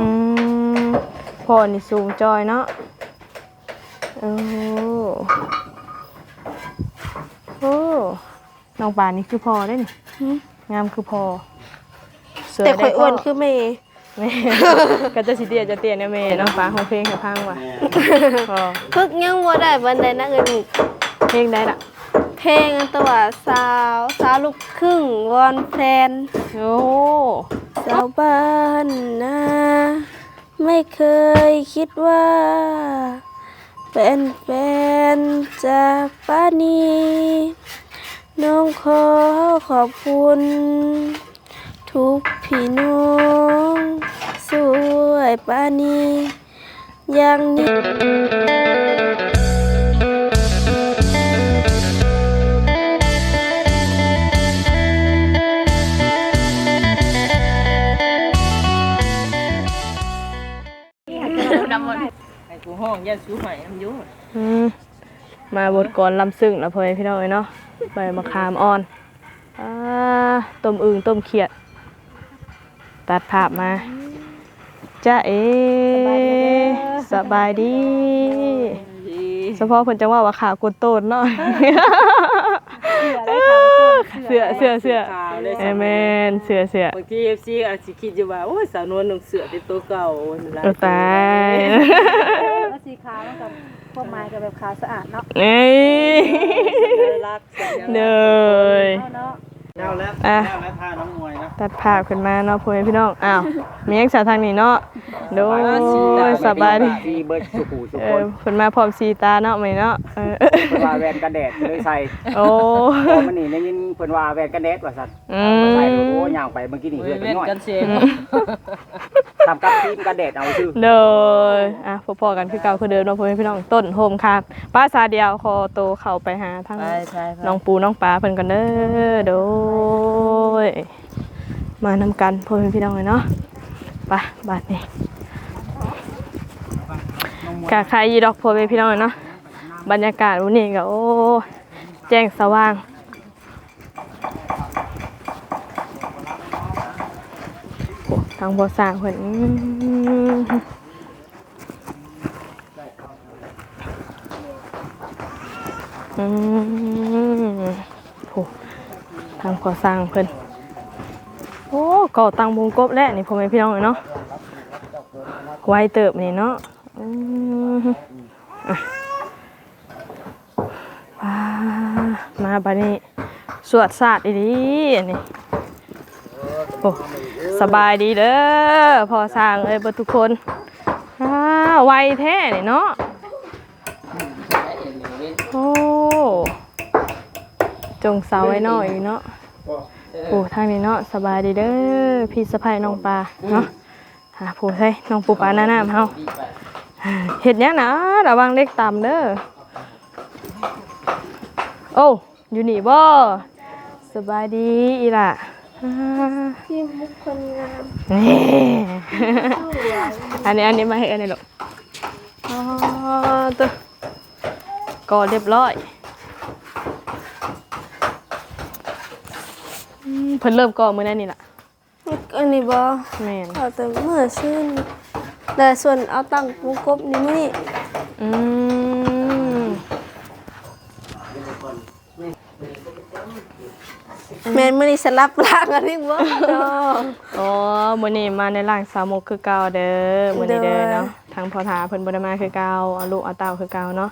อืมพ่อนี่สูงจอยเนาะโอ้โอ้น้องปานนี่คือพ่อได้นี่งามคือพ่อเสืแต่ข่อยอ้วนได้คือแม่ แม่ก็จะสิเตียจะเตียเนี่ยแม่น้องปานของเพลงให้พังว่ะพ่อฝึกยังบ่ได้บันไดนะเอิ้นหมู่เพลงได้ละเพลงตัวสาว สาวลูกครึ่งวอนแฟนโอ้ สาวบ้านนา ไม่เคยคิดว่า เป็นแฟนจากป้านีน้องขอขอบคุณ ทุกพี่น้องสวยป้านีอย่างนี้ อ้กูห้องยันสูใหม่น้ำอยุ่อืมมาบทก่อนลำซึ่งแล้วพ่อแม่พี่น้องเอ้ยเนาะใบมะขามอ่อนอ่าต้มอึ่งต้มเขียด ตัดภาพมาจ้าเอสบายดี เฉพาะเพิ่นจังว่าว่าขากดโตนเนาะ เสือเสือเสือขาวเลยเอเมนเสือเสือบางทีเอฟซีอาจจะคิดอยู่ว่าโอ้ยสาวนวลหนุ่งเสือเป็นตัวเก่านั่นล่ะเออตายว่าสีขาวแล้วกับพวกไม้กับแบบขาวสะอาดเนาะเอ้ยน่ารักสัญเนลักษณ์ยเอาเนาะเจ้าแล้วอะเจ้าแล้วพาน้องมวยนะตัดภาพขึ้นมาเนาะพ่อแม่พี่น้องอ้าวมียังสาวทางนี้เนาะ โดยสบายดีสีเบิร์ดสุขูสุเอคอนเพิ่นมาพร้อมสีตาเนาะไหมเนาะเออเพิ่นว่าแวนกันแดดเลยใส่โอ้ พอมันนี่ได้ยินเพิ่นว่าแวนกันแดดว่าซั่นอืใส่มโอ้ย่างไปเมื่อกี้นี่เว้เหืยอดไปเว้นหน่อยกันเสียทำกับทีมกันแดดเอาชื่อโดยอะพอๆกันคือเก่าคือเดิมเนาะพ่อแม่พี่น้องต้นโฮมค่ะป้าซาเดียวคอโตเข้าไปหาทั้ง ไปไปไปน้องปูน้องปลาเพิ่นกันเด้อโดย มานำกันพ่อแม่พี่น้องเลยเนาะไปบาดนี้ กะใครยีดอกพ่อแม่พี่น้องเลยเนาะบรรยากาศวันนี้ก็โอ้แจ้งสว่างทางบอสร้างเพิ่นอื้ออืมโอ้ทางก่อสร้างเพิ่นโอ้ก่อตั้งวงกบแล้วนี่พ่อแม่พี่น้องเลยเนาะไวเติบนี่เนาะ มามาบัดนี้สวดศาสตร์ดีๆอันนี้โอ้สบายดีเด้อพอสร้างเอ้ยบทุกคนอ่าไวแท้นี่เนาะโอ้จงเสาไว้หน่อยเนาะโอ้ทางนี้เนาะสบายดีเด้อพี่สะพายน้องปลาเนาะหาผู้ใช่น้องปูปลาหน้าหน้ำเฮา เห็ดหยังนะระวังเล็กต่ำเด้อโอ้อยู่นี่บ่สบายดีอีล่ะอ่าที่มุกคนงามนี่อันนี้อันนี้มาให้อันนี้หรอกอ๋อตัวก่อเรียบร้อยอืมเพิ่นเริ่มก่อมื้อนั้นนี่ล่ะอันนี้บ่แม่นเอาแต่เมื่อชื่ นแต่ส่วนเอาตั้งวงกบนี่มื้อนี่อืมแม่นมื้อนี้สลับร่างกันนี่บ่เนาะอ๋อมื้อนี้มาในร่างสาวมกคือเก่าเด้อมื้อนี้เด้อเด้อเนาะทางพ่อทาเพิ่นบ่ได้มาคือเก่าเอาลูกเอาเต้าคือเก่าเนาะ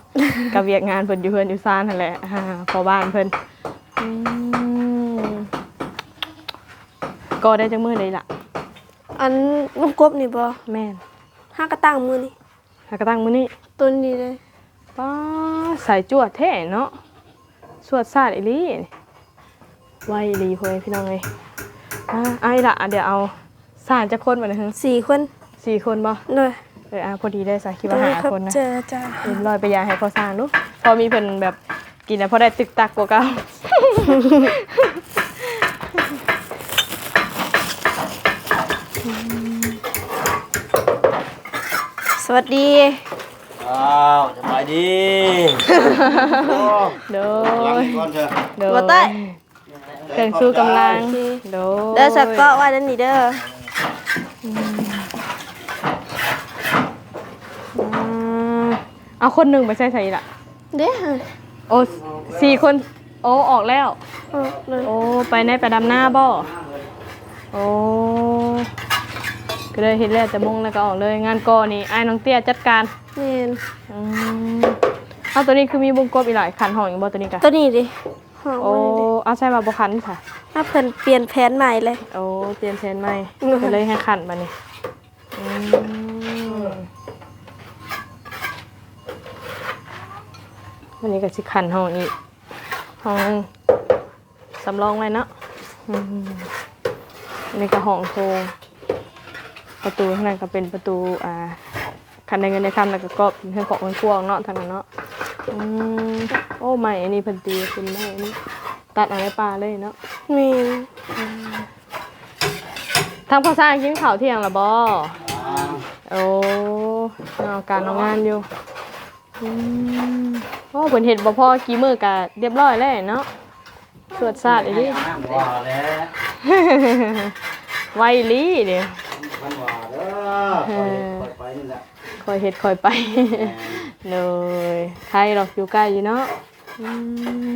กับเวียกงานเพิ่นอยู่เฮือนอยู่ซ่านนั่นแหละอ่าพอบ้านเพิ่นอืมก็ได้จังมื้อใดล่ะอันวงกบนี่บ่แม่น ห้ากระตั้งมื้อนี่หากระตั้งมื้อนี้ต้นนี้เลยป้าใส่จวดแท้เนาะสวดซาดอีหลีไวอีหลีเพิ่นพี่น้องเอ้ยอ่าไอ้ล่ะเดี๋ยวเอาสารจะคนมาหนึ่งสี่คนสี่คนบ่เลยเอออะพอดีได้สักคิดว่าหาครับคนนะ เจอจ้าเรียบร้อยไปยาให้พอสร้างดูพอมีเพิ่นแบบกินแล้วพอได้ตึกตักกว่าเก่า สวัสดีว้าวสบายดีโด้ายก้อนเอะโดยเต้ยเครื่องสู้กำลังโดยเด้อสักก็ว่าดันนี่เด้อออืมเอาคนหนึ่งไปใช้ใส่ละเด้อโอ้สี่คน โอ้ออกแล้วโอ้ไปในไปดำหน้าบ่โอ้ ก็เลยเห็นแล้วแต่มงแล้วก็ออกเลยงานก่อนี่ไอ้ายน้องเตี้ยจัดการแม่นอืมเอาตัวนี้คือมีวงกบอีกหลายขันห้องอยู่บ่ตัวนี้กะตัวนี้ดิห้องโอ้ไว้ดิเอาใช่มาบ่ขันค่ะ ถ้าเพิ่นเปลี่ยนแผนใหม่เลย โอ้เปลี่ยนเทรนด์ใหม่อืมก็เลยให้ขันมานี่อืมวันนี้ก็สิขันห้องอีกห้องหนึงสำรองไว้เนาะอืมอันนี้ก็ห้องโถง ประตูข้างในก็เป็นประตูอ่าคันในเงินในคำแล้วก็กรอบเป็นเพื่อนของมันกวางเนาะทางนั้นเนาะอืมโอ้ใหม่อันนี้เพันตีเป็นไม้อันนี้ตัดเอะไรปลาเลยเนาะแม่นทางภาษากินข้าวเที่ยงละบอโอ้เอาการเอางานอยู่อืมโอ้ผลเห็ดบ่พอกี่มือกะเรียบร้อยแล้วเนาะสวดสาดอีดิว่าแล้ว ไวลีเดี๋ยวมันว่าเด้อปล่อยปล่อยไปนี่แหละคอยเห็ดคอยไป เลยใครหรอกอยู่ใกล้อยู่เนาะอืม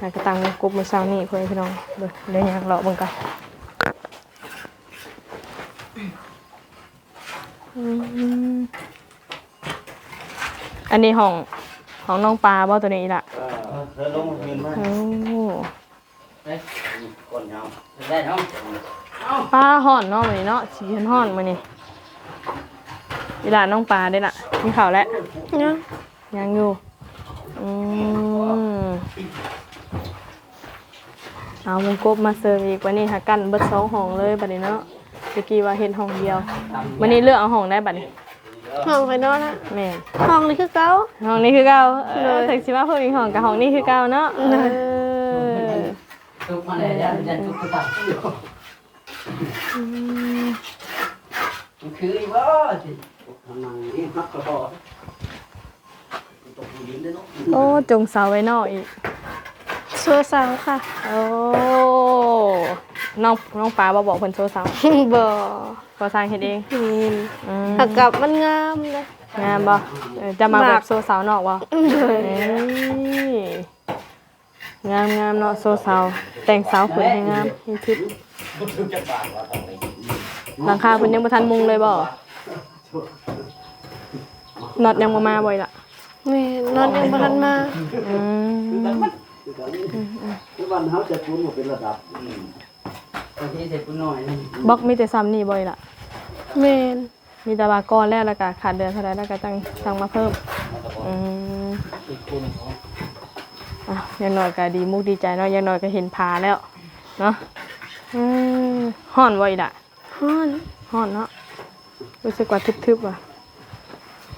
หากระตังกบมือเช้านี่เพื่อนพี่น้องเดี๋ยวเดี๋ยวยังเลาะเบิ่งกันอืมอันนี้ห้องห้องน้องปลาบ่ตัวนี้ล่ะเออเธอลงยืนมาโอ้ก้นยาวได้เนาะ ปลาห่อนเนาะมื้อนี้เนาะสีห่อนมื้อนี้ อีหลานน้องปลาได้ล่ะมีข้าวแล้วเนาะยังอยู่อืมเอาวงกบมาเสิร์ฟอีกวันนี้หากันเบิดสองห้องเลยบัดนี้เนาะตะกี้ว่าเห็นห้องเดียววันนี้เลือกเอาห้องได้บัดนี้ห้องไปนอนนะแม่นห้องนี้คือเก่าห้องนี้คือเก่าเออถึงสิว่าเพิ่มอีกห้องกับห้องนี้คือเก่าเนาะเออทุกมาเลยยันยันทุกกระตักมันคืออีบ่สิ ทำไมนี่ฮักกระบอกตกดินได้เนาะโอ้จงเสาไว้นอกอีกสัวเสาค่ะ โอ้น้องน้องปลาบ่บอกเพิ่นโซเสาบ่ก็สร้างเฮ็ดเองแม่อืมถ้ากับมันงามเลยงามบ่เออจะมาแบบโซเสานอกบ่เลยเอ้ยงามงามเนาะโซเสาแต่งเสาขึ้นให้งามให้ทิศหลังคาเพิ่นยังบ่ทันมุงเลยบ่ น็อตยังบ่มาบ่อยล่ะแม่นนอนยังบ่ทันมาอืมที่บ้านเฮาจะคุ้นว่าเป็นระดับบางทีเสร็จกูหน่อยนึงบล็อกมีแต่ซ้ำนี่บ่อยล่ะ แม่นมีแต่ว่าก้อนแล้วแล้วก็ขาดเดือนเท่าไหร่แล้วก็จังสั่งมาเพิ่มอืมอีกคุณของอะอยังน้อยก็ดีมุกดีใจเนาะอยังน้อยก็เห็นผาแล้วเนาะอืมห่อนบ่อยล่ะฮ้อนห่อนเนาะรู้สึกว่าทึบๆว่ะ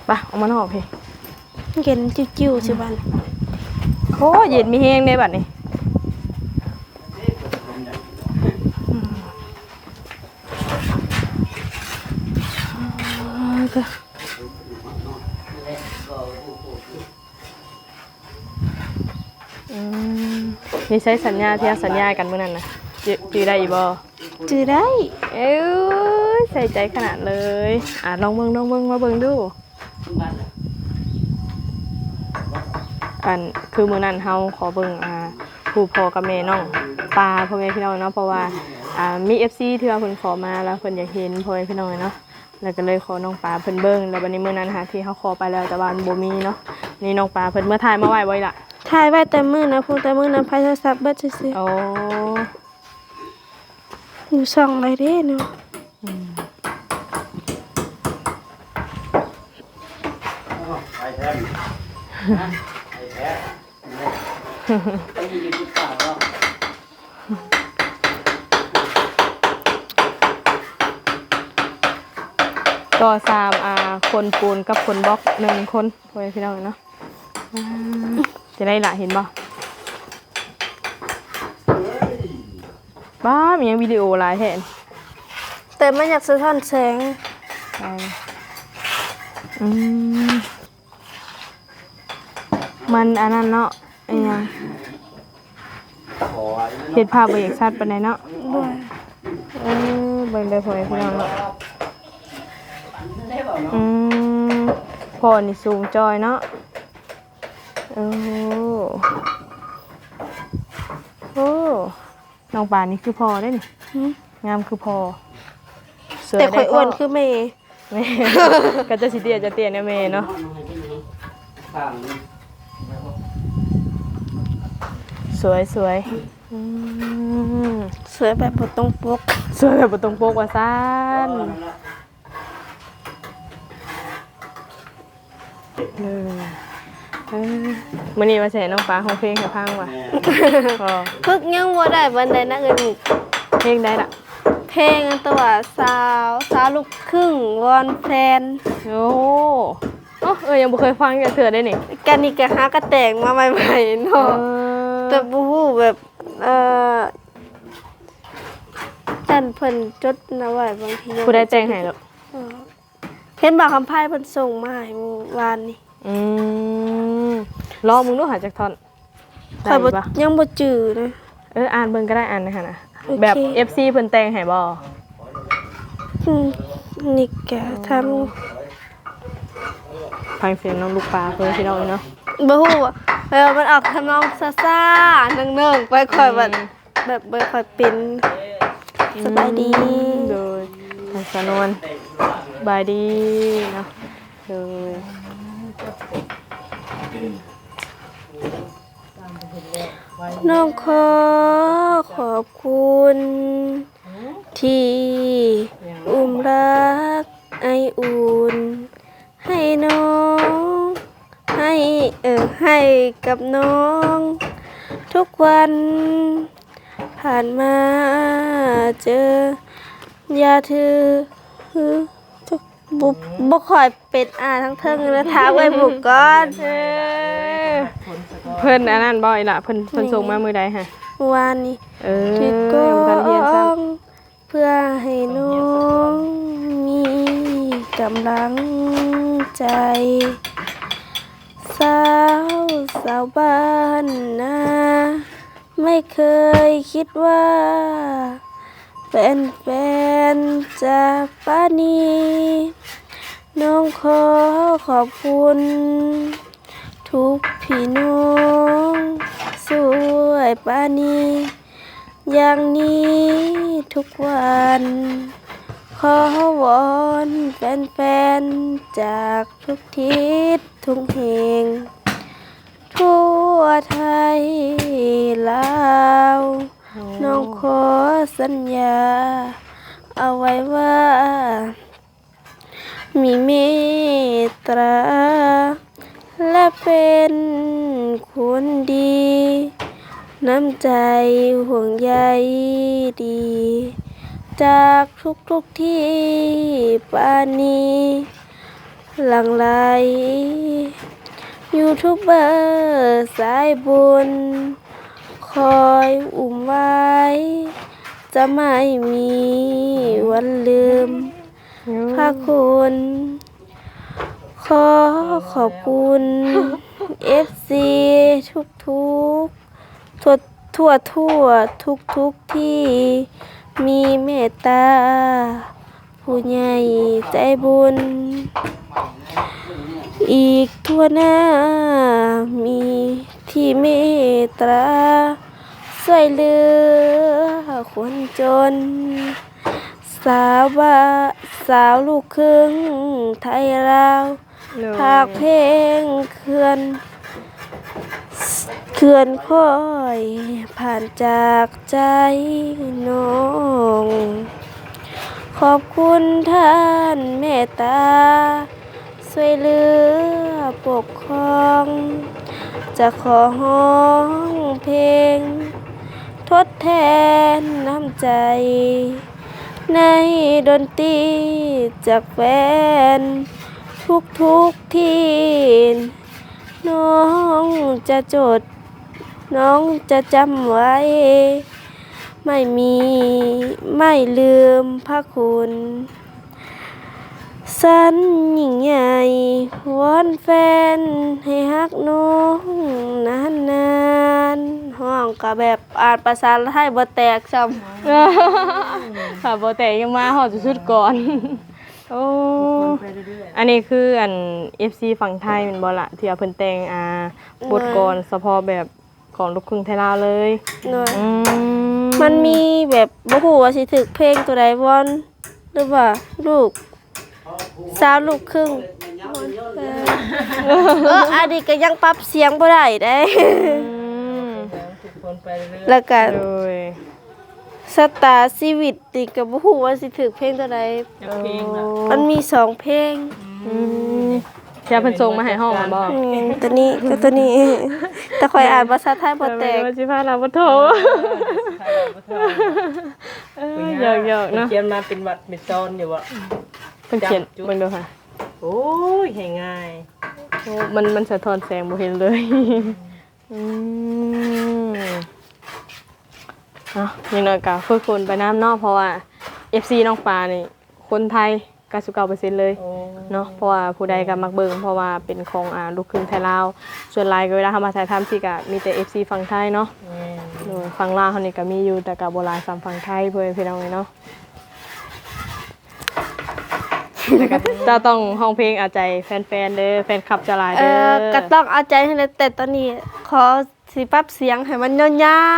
ไปออกมานอกพี่เย็นจิ้วๆสิบันโอ้เย็นมีแห้งในบัดนี้อืมนี่ใช้สัญญาที่เราสัญญากันเมื่อนั้นนะจืจือได้อีบ่จือได้ เอ้ยใส่ใจขนาดเลย อะลองเบิ่งลองเบิ่งมาเบิ่งดู บ้านอันคือมื้อนั้นเฮาขอเบิ่งอ่าผู้พ่อกับแม่น้องปลาพ่อแม่พี่น้องเนาะเพราะว่าอ่ามี FC ที่ว่าเพิ่นขอมาแล้วเพิ่นอยากเห็นพ่อแม่พี่น้องเนาะแล้วก็เลยขอน้องปลาเพิ่นเบิ่งแล้วบัดนี้มื้อนั้นหาที่เฮาขอไปแล้วแต่ว่ามันบ่มีเนาะนี่น้องปลาเพิ่นเมื่อถ่ายมาไว้ไว้ล่ะถ่ายไว้แต่มื้อนะพูดแต่มื้อนั้นไผโทรศัพท์เบิดซื่อโอ้ๆอยู่ช่องไรเด้เนาะไปแทน ไปแท้ไปยืนที่ป่าแล้วก็สามอ่าคนปูนกับคนบล็อกหนึ่งคนพ่อแม่พี่น้องเนาะอ่าจะได้ละเห็นบ่บ้ามียังวิดีโอหลายแทนแต่มันอยากสะท้อนแสง ไปอืม มันอันนั้นเนาะไอ้หยังขอไว้เห็ดภาพบริษัทปานใดเนาะด้วยเออเบิ่งได้พ่อแม่พี่น้องเนาะได้บอกเนาะอืมพ่อนี่สูงจอยเนาะโอ้โอ้น้องปานนี่คือพอได้นี่หืมงามคือพอสวยแต่ข่อยอ้วนได้คือแม่ แม่ ก็จะสิเตียจะเตียเนี่ยแม่เนาะข้าง สวยสวยอืมสวยแบบบ่ต้องปกสวยแบบบ่ตรงปกว่าซ่านเลยเออมื้อนี้ว่าสิให้น้องปลาของเพลงให้ฟังว่ะพอพึกยังบ่ได้บันไดนักเงินเพลงได้ล่ะเพลงอันตัวสาวสาวลูกครึ่งวอนแฟนโอ้โอ้เออยังบ่เคยฟังจากเถื่อได้นี่กันนี่ก็หากระแต่งมาใหม่ๆเอเนาะอ แต่บ่ฮู้แบบเอ่อจันเพิ่นจดนะไว้บางทียังผู้ได้แจ้งให้แล้วเออเห็นบอกคำพายเพิ่นส่งมาให้เมื่อวานนี้อืมรอมึงดูหาจากท่อนได้ข่อยบ่ปะยังบ่จื้อนะ เอออ่านเบิ่งก็ได้อ่านนะคะนะโอเค แบบ FC เพิ่นแต่งให้บ่อืมนี่แกทำ ฟังเสียงน้องลูกปลาเพิ่นพี่น้องเนาะ บ่ฮู้ว่าเออมันออกทำนองซ่าๆเนิ่งๆไปค่อยแบบแบบบ่ค่อยเป็นสบายดี โดยทางสนวนบายดีเนาะโดยน้องขอขอบคุณ ที่อุ้มรักไออุ่นให้น้องให้ เออให้กับน้อง ทุกวัน ผ่านมาเจออย่าถือหือจุบุบบ่ค่อยเป็ดอ่านทั้งเทิงนะท้ามไว้บุกก่อนเอ้ยเพิ่นอันนั้นบ่อีหล่ะเพิ่นเพิ่นส่งมามื้อใดฮะเมื่อวานนี้เออที่กยังบ่ทันเรียนซ้ํองเพื่อให้น้องมีกำลังใจ สาวสาวบ้านนา ไม่เคยคิดว่า เป็นแฟนจากป้านีน้องขอขอบคุณ ทุกพี่น้องสวยป้านีอย่างนี้ทุกวัน ขอวอนแฟนๆจากทุกทิศ ทุกแห่งทั่วไทยลาวน้องขอสัญญา เอาไว้ว่า มีเมตตราและเป็นคนดี น้ำใจห่วงใยดี จากทุกทุกๆที่ปานี หลังไหลยูทูบเบอร์สายบุญ คอยอุ้มไว้ จะไม่มีวันลืมพระคุณ ขอขอบคุณ FC ทุกทุกทั่วทั่วทั่วทุกทุกที่มีเมตตา ผู้ใหญ่ใจบุญ อีกทั่วหน้า มีที่เมตตาช่วยเหลือคนจน สาวบ้าสาวลูกครึ่งไทยลาวภาคเพลงเขื่อนเขื่อนค่อยผ่านจากใจน้อง ขอบคุณท่านเมตตาช่วยเหลือปกครอง จะขอห้องเพลง ทดแทนน้ำใจ ในดนตรีจากแฟน ทุกทุกที่น้องจะจด น้องจะจำไว้ ไม่มีไม่ลืมพระคุณ สันยิ่งใหญ่วอนแฟนให้ฮักน้องนานนานๆห้องก็แบบอ่านภาษาไทยบ่แตกซ้ำค่ะโบแต่ยังมาหอดสุดๆก่อนโโอ้ไปเรื่อยอันนี้คืออัน FC ฝั่งไทยแมันบ่ละที่เอาเพิ่นแต่งอ่าบทกลเฉพาะแบบของลูกครึ่งไทยลาวเลยหน่อยอืม มันมีแบบบ่ฮู้ว่าสิถึกเพลงตัวใดบ่นหรือว่าลูกสาวลูกครึ่งเออเอออันนี้ก็ยังปรับเสียงบ่ได้เด้อืมๆทุกคนไปเรื่อยแล้วก็โดยสตาร์ชีวิตนี่ก็บ่ฮู้ว่าสิถึกเพลงตัวใด ๆจะเพลงน่ะมันมีสองเพลง อืมเชี ยร์เพิ่นส่งมาให้ห้องอะบ่อืมตัวนี้ก็ตัวนี้ แต่ข่อยอ่านภาษาไทยบ่แตก ว่าสิพาเราบ่โทเออหยอกๆเนาะเขียนมาเป็นวัดเป็นตอนอยู่บ่เพิ่นเขียนจับจุดเบิ่งดูค่ะโอ้ยให้ง่ายโอ้มันมันสะท้อนแสงบ่เห็นเลยอืมเนาะอยังน้อยก็ฝึกฝนไปน้ำเนาะเพราะว่า FC น้องปลานี่คนไทย 99%เลยโอ้เนาะเพราะว่าผู้ใดก็มักเบิ่งเพราะว่าเป็นของอ่าลูกครึ่งไทยลาว ส่วนหลายก็เวลาเฮามาถ่ายทำสิก็มีแต่ FC ฝั่งไทยเนาะแม่นโดยฝั่งลาวเฮานี่ก็มีอยู่แต่ก็บ่หลายซ้ำฝั่งไทยเพื่อนพี่น้องเนาะแต่ก็เจ้าต้องห้องเพลงเอาใจแฟนๆเด้อแฟนคลับจะหลายเอเด้ออก็ต้องเอาใจให้เลยแต่ตอนนี้ขอสิปรับเสียงให้มันยา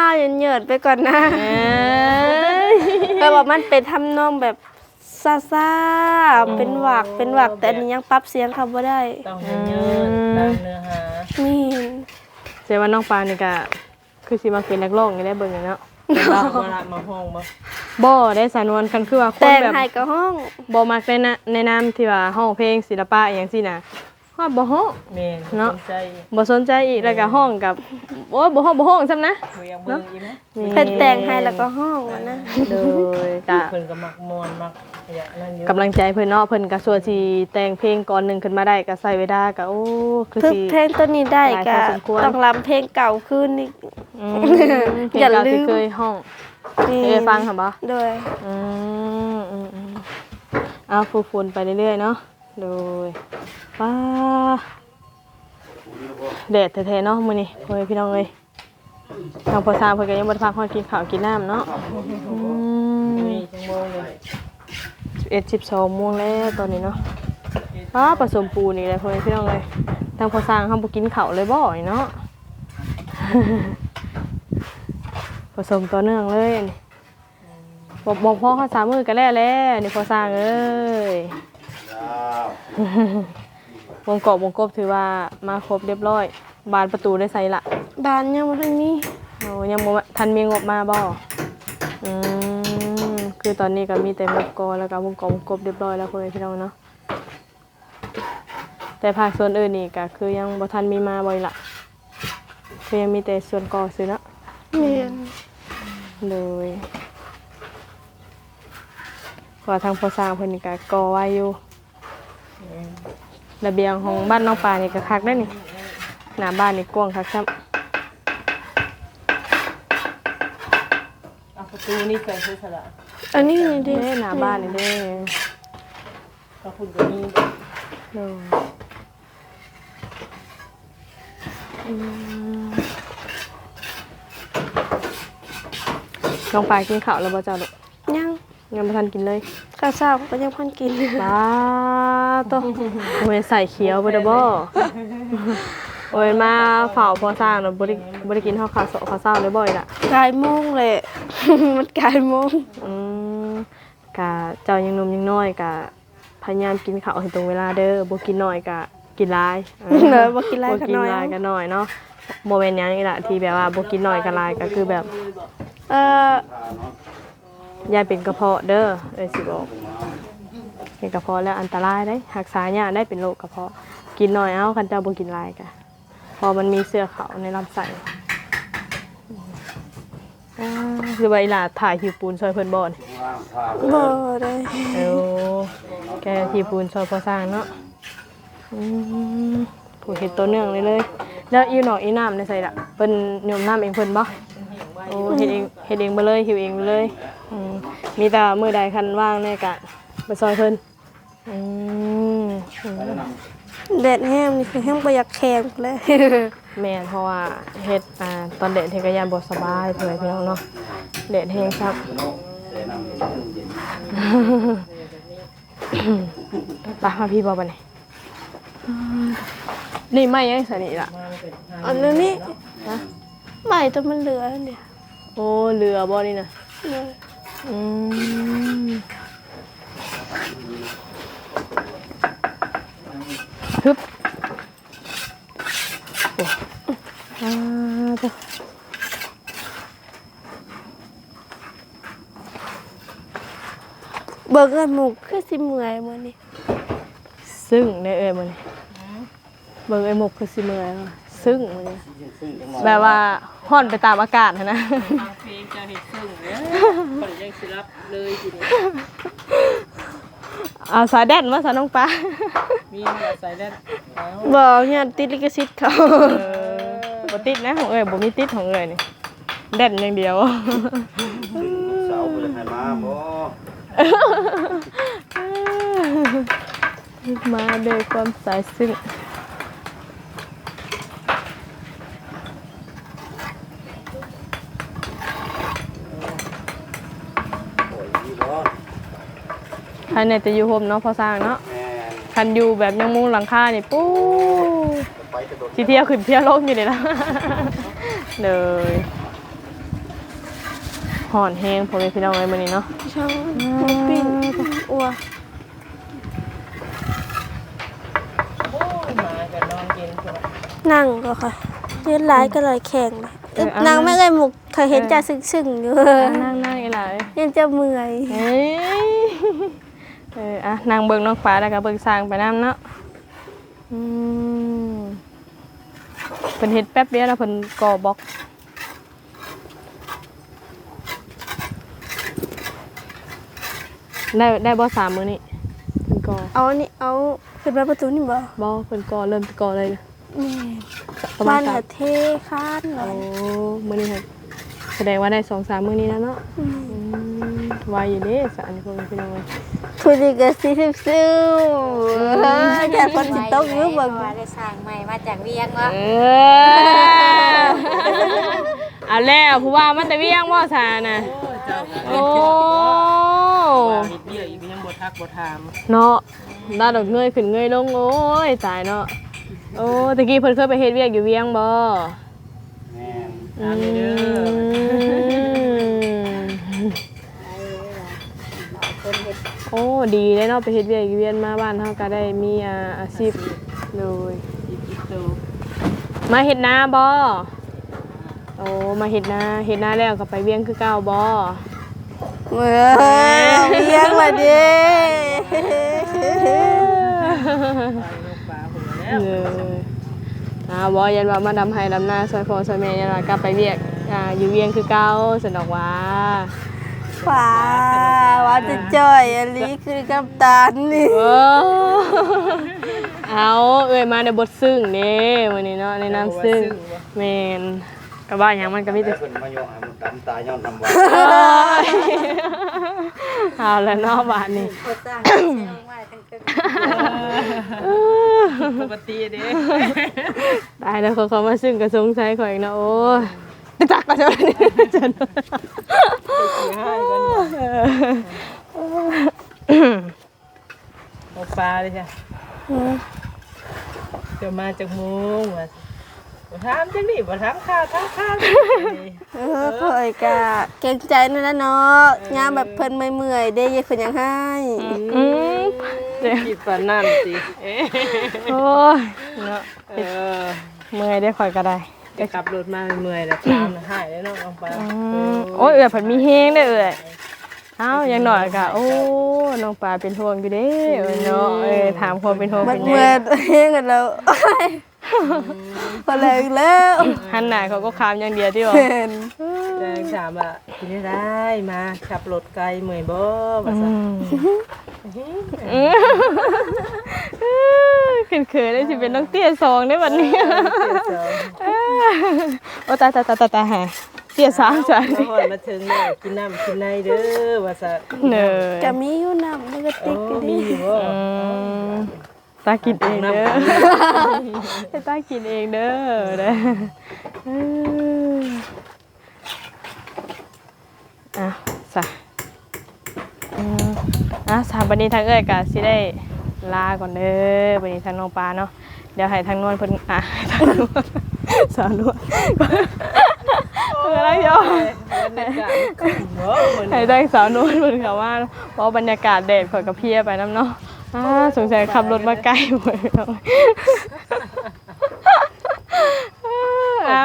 วๆเหยินๆไปก่อนนะเอ้ยแปลว่ามันเป็นทำนองแบบ ซาซาๆเป็นหวักเป็นหวักแต่อันนี้ยังปรับเสียงเขาบ่ได้ต้องให้เยินตามเนื้อหานี่เสียว่าน้องปานนี่ก็คือสิมาเป็นนักร้องนี่ได้เบิ่งอยู่เนาะเราเวลามาห้องบ่บ่ได้สานวนกันคือว่าคนแต่งแบบให้กับห้องบ่มักในนะในนามที่ว่าห้องเพลงศิลปะอหย่างซี่น่ะฮอดบ่ฮ้องแม่นเนาะสนใจบ่สนใจอีกแล้วก็ห้องกับโอ้ยบ่ฮ้องบ่ฮ้องซ้ำนะเรียงเบิ่งอีกนะเพิ่นแต่งให้แล้วก็ห้องอะนะโดยก็เพิ่นก็มักมวนมักอยา กนั่นอยู่กำลังใจเพิ่นเนาะเพิ่นก็ส่วนสิแต่งเพลงก่อนหนึงขึ้นมาได้ก็ใส่เวลาก็โอ้คือพึกสิ เพลงตัวนี้ได้หลายก็พอสมควร ต้องรำเพลงเก่าขึ้นอีก อืมเพลงอย่าเก่าลืที่ม เคยห้องนี่เคยฟังค่ะบ่ โดย อืมอืมอืมเอาฟูฟูนไปเรื่อยๆเนาะโดยป้าแดดแท้ๆเนาะมื้อนี้พ่อแม่พี่น้องเอ้ยทางพ่อซาเพิ่นก็ยังบ่ได้พักฮอดกินข้าวกินน้ำเนาะอืมนี่จังโมงเลย 11 12โมงแล้วตอนนี้เนาะป้าผสมปูนี่แหละพ่อแม่พี่น้องเอ้ยทางพ่อสร้างเฮาบ่กินข้าวเลยบ่นี่เนาะผสมต่อเนื่องเลยอันนี้บอกบอกพ่อข้าวสามมือกันแล้วแหล้วนี่พอสร้างเอ้ยวงกบวงกบถือว่ามาครบเรียบร้อย บานประตูได้ใส่ละบานยังบ่ทันมีโอ้ยังบ่ทันมีงบมาบ่อืม คือตอนนี้ก็มีแต่งบกอแล้วก็วงกบวงกบเรียบร้อยแล้วพ่อแม่พี่น้องเนาะแต่ภาคส่วนอื่นนี่ก็คือยังบ่ทันมีมาบ่อยละคือยังมีแต่ส่วนกอซื้อเนาะแม่นเลยกว่าทางพอสร้างเพิ่นนี่ก็ก่อไว้อยู่ระเบียงของบ้านน้องปลานี่ก็คักได้นี่หน้าบ้านนี่กว้างคักครับเอาประตูนี่ใส่คือสละ อันนี้นี่ดิเด้หน้าบ้านนี่เด้เอาคุณตัวนี้เลยอืมน้องปลากินข้าวแล้วบ่จ้าลูกยังยังบ่ทันกินเลยข้าวเช้าก็ยังพันกินบ้าตัวโอ้ยใส่เขียวไปเด้อบ่โอ้ยมาเฝ้าพอสร้างเนาะบ่ได้บ่ได้กินข้าวขาวสข้าวเช้าเลยบ่อยล่ะกายโมงเลย มันกายโมงอืม กะเจ้ายังหนมยังน้อยกะพยายามกินข้าวให้ตรงเวลาเด้อบ่กินน้อยกะกินหลายเออ เนอะบ่กินหลายบ่ก็กินน้อยหลายก็น้อยเนาะบ่แม่นหยังนี่ล่ะที่แบบว่าบ่กินน้อยก็หลายก็คือแบบเอ่อยายเป็นกระเพาะเด้อเอ้ยสิบอกเป็นกระเพาะแล้วอันตรายได้รักษายากได้เป็นโรคกระเพาะกินน้อยเอาคันเจ้าบ่กินหลายกะเพอมันมีเสื้อเขาในลำไส้ อ่าคือว่าอีหล่าถ่ายหิวปูนซอยเพิ่นบ่นี่บ่ได้เอวแกทีปูนซอยพอสร้างเนาะอืมผู้เห็ดตัวเนื่องเลยเลย แล้วอีหนอกอีน้ำในใส่ละเพิ่นโยมน้ำเองเพิ่นบ่โอ้เฮ็ดเองเฮ็ดเองมาเลยหิวเองมาเลยอืมมีแต่มือใดคันว่างเนี่ยกะไปซอยเพิ่นอืมอืม แดดแห้งนี่คือแห้งบ่อยากแข็งเลยแม่นเพราะว่าเฮ็ดอ่าตอนเด็กเฮ็ดก็ยามบ่สบายเพิ่นพี่น้องเนาะแดดแห้งครับปีไปมาพี่บอกไปไหนนี่ไม่ยังสนิทละอันนั้นนี่ไม่แต่มันเหลือเนี่ยโอ้เรือบ่นี่นะเนี่ยอืม ฮึบโอ้อ่าตัวเบิกเงินหมูคือสิเมื่อยมื้อนี้ซึ่งในเอ่ยมันเบิ่งไอ้หมกคือสิเมื่อยว่ะซึ่งมันนี่ซึ่งจังหวะแบบว่าห่อนไปตามอากาศหั้นนะบางเพลงจะเห็นซึ่งเนี่ยคนยังสิรับเลยทีนี้ เอาสายแดนมาสาน้องปลามีมาใส่ได้แล้วบ่เนี่ยติดลิขสิทธิ์เขาเออบ่ติดนะของเอ่ยบ่มีติดของเอ่ยนี่แดนอย่างเดียวสาวบ่ได้ให้มาบ่มาด้วยความสายซึ้ง โอ้ยนี่บ่ ภายในจะอยู่โฮมเนาะพอสร้างเนาะแม่นคันอยู่แบบยังมุงหลังคานี่ปู๊ไปกระโดดสิเที่ยวขึ้นเที่ยวลงอยู่เลยนะ เลยห่อนแห้งพอแม่พี่น้องเอ้ยมื้อนี้เนาะช่างหมูปิ้งอัวโอ้ยมากันนอนเย็นตัวนั่งก็ค่ะยืนหลายก็เลยแข็งเลยเอ้ยนางไม่เคยหมุกเคยเห็นจ่าซึ้งๆอยู่นั่งนั่งอีหลายยังจะเมื่อย เอ้ย เอออะนางเบิ่งน้องฟ้าแล้วก็เบิ่งสร้างไปน้ำเนาะอืมเพิ่นเฮ็ดแป๊บเดียวแล้วเพิ่นก่อบล็อกได้ได้บ่สามมื้อนี่เพิ่นก่อเอาอันนี้เอาขึ้นมาประตูนี่บ่บ่เพิ่นก่อเริ่มก่อเลยนะแม่ประบ้ามาณนสาน่ะมเทค้านเลโอ้ยมื้อนี้ครับแสดงว่าได้สองสามมื้อนี้แล้วเนาะอืม ไวอยู่เด้สารพวกนี้พี่น้องเอ้ยคุยกันซิซิวๆแค่คนสิตกอยู่เบิ่งว่าได้สร้างใหม่มาจากเวียงวะเออเอาแล้วผู้ว่ามันแต่เวียงว่าสาน่ะโอ้ยเจ้าโอ้ว่ามิดเบี้ยอีกยังบ่ทักบ่ถามเนาะดาดอกเงยขึ้นเงยลงโอ้ยตายเนาะโอ้ตะกี้เพิ่นเคยไปเฮ็ดเวียกอยู่เวียงบ่แม่นอืม อ้ดีเลยเนาะไปเฮ็ดเวียกอยู่เวียนมาบ้านเฮาก็ได้มีอาอาชีพเลยอีกอีกโตมาเฮ็ดนาบ่โอ้มาเฮ็ดนาเฮ็ดนาแล้วก็ไปเวียงคือเก่าบ่เมื่อเลี้ยงละเด้ลูกปลาหัวแล้วเอออ่าบ่ยันว่ามาดำไห้ดำนาซอยพ่อซอยแม่ยันว่ากลับไปเวียกอ่าอยู่เวียงคือเก่าสนอกว่า ฟ้าว่าจะจ่อยอันนี้คือกัปตันนี่เออเอาเอ้ยมาในบทซึ้งเด้วันนี้เนาะในน้ำซึ้งแมนก็ว่าหยังมันก็มีแต่เพิ่นมาโยกให้มันดำตายย้อนน้ำว่าเอาแล้วเนาะบาดนี้ก็สร้างใช้ลงมาทั้งตึ้งปกติเด้ตายแล้วเขาเขามาซึ้งก็สงสัยข่อยอีกเนาะโอ้ย จะจักก็จะจนให้กันเอาปลาเลยจ้ะจะมาจากมุงว่าบ่ถามจังนี่บ่ถามข้าวถามข้าวจังนี่เออคอยกะเกรงใจนั่นแหละเนาะงานแบบเพิ่นเมื่อยๆเด้ยายเพิ่นยังให้อืมคิดปานนั่นสิโอ้ยเนาะเออเมื่อยได้ข่อยก็ได้ จะขับรถมาเมื่อยแล้วตามน่ะหายแล้วเนาะลงไปอืมโอ้ยเอือยผันมีเฮงได้อเอือยเอ้าอยังหน่อยกะโอ้น้องปลาเป็นห่วงอยู่เด้เอ้ยเนาะเอ้ยถามความเป็นห่วงมันเป็นเมื่ยัอยงเฮงกันแล้ว พอแล้วอีกแล้วหันหน้าเขาก็คามอย่างเดียวที่บอก เห็นแจ้งถามว่ากินได้ได้มาขับรถไกลเมื่อยบ่ว่าซั่นขึ้นเขินๆได้สิเป็นน้องเตี้ยสองได้วันนี้โอ้ตายตายตายตายตายฮะเตี้ยสามจ้ะพอมาถึงแล้วกินน้ำกินในเด้อว่าซั่นเนยก็มีอยู่น้ำมันก็โอ้ติดอยู่มีดิอยู่บ่อืม ตากินเองเด้อให้ตากินเองเด้อเด้อเอออะสะอืมอะสามวันนี้ทางเอ้ยก็สิได้ลาก่อนเด้อวันนี้ทางน้องปลาเนาะเดี๋ยวให้ทางนวลเพิ่นอะทางนวลสาวนวลอะไรเดี๋ยวบรรยากาศเนาะมื้อให้นี้ได้สาวนวลเพิ่นเขาว่าเพราะบรรยากาศแดดข่อยกับเพียไปน้ำเนาะ อ่าสงสัยขับรถมาไกลหมดแล้วอ่า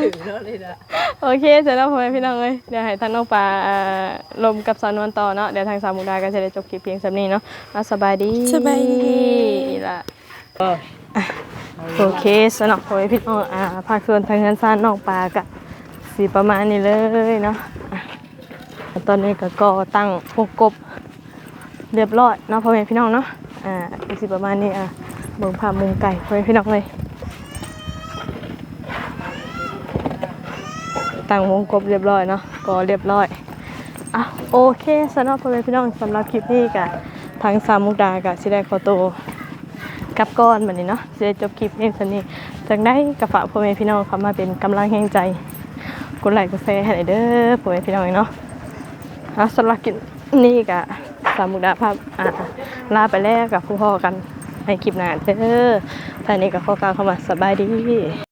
ถึงแล้วนี่นะโอเคเสร็จแล้วพ่อแม่พี่น้องเอ้ยเดี๋ยวให้ทางน้องปลาอ่าลมกับสาวนวลต่อเนาะเดี๋ยวทางสาวมุกดาก็จะได้จบคลิปเพียงสำนี้เนาะอะสบายดีสบายดีล่ะเออโอเคสำหรับพ่อแม่พี่น้องอ่าภาคส่วนทางเงินซ่านน้องปลากะสีประมาณนี้เลยเนาะอะตอนนี้ก็ก่อตั้งพวกกบ เรียบร้อยเนาะพ่อแม่พี่น้องเนาะอ่าก็สิประมาณนี้อะเบิ่งภาพมุมไก่พ่อแม่พี่น้องเลยตั้งวงกบเรียบร้อยเนาะก็เรียบร้อยอะโอเคสำหรับพ่อแม่พี่น้องสำหรับคลิปนี้กะทางสามมุกดากะสิได้ขอตัวกลับก้อนแบบนี้เนาะจะได้จบคลิปเพียงเท่านี้จากได้กระฝากพ่อแม่พี่น้องเข้ามาเป็นกำลังแห่งใจกดไลค์กดแชร์ให้เด้อพ่อแม่พี่น้องเนาะอะสำหรับคลิปนี้กะ สามมุกดาภาพอะลาไปแล้วกับผู้พ่อกันในคลิปหน้าเด้อท่านี้ก็ขอกล่าวเข้ามาสบายดี